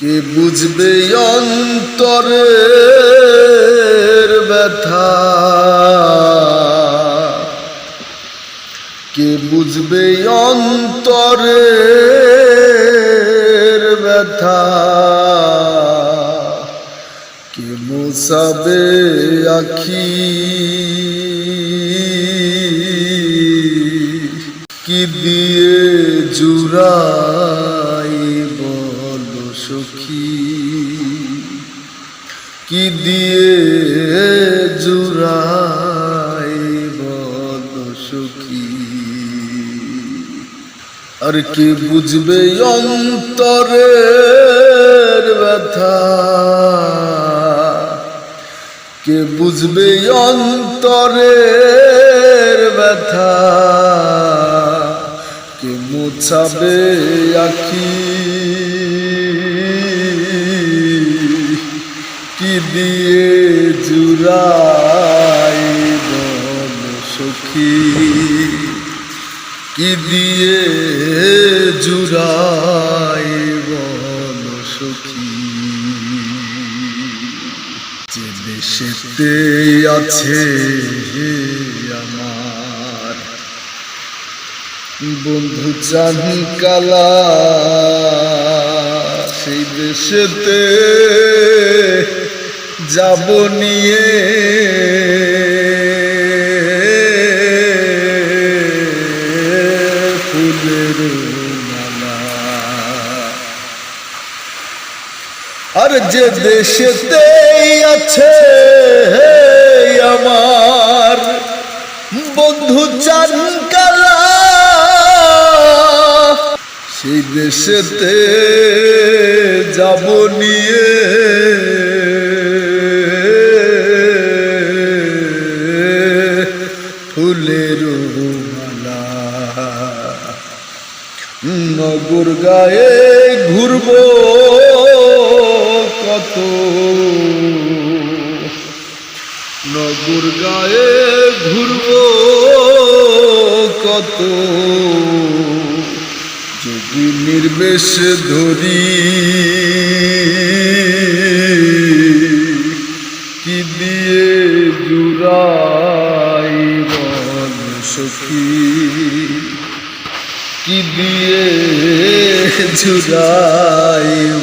কে বুঝবে অন্তরের ব্যথা? কে বুঝবে অন্তরের ব্যথা? কে মোসাবে আখি? কি দিয়ে জুড়াই কি দিয়ে জুড়াই সখী। আর কি বুঝবে অন্তরের ব্যথা? কে বুঝবে অন্তরের ব্যথা? কে মোছাবে আখি দিয়ে জুড়াই বল সখী। কি দিয়ে জুড়াই বল সখী? যে দেশেতে আছে আমার, বন্ধু চান কালা, সেই দেশেতে যাব নিয়ে। ফুলের আর যে দেশেতেই আছে আমার বন্ধু চান কালা সেই দেশেতে যাব নিয়ে। ফুলের মালা গায়ে ঘুরব কত? নগর গায়ে ঘুরব কত? যদি নির্বেশ ধরি, কি দিয়ে বল সখী কি দিয়ে জুড়াই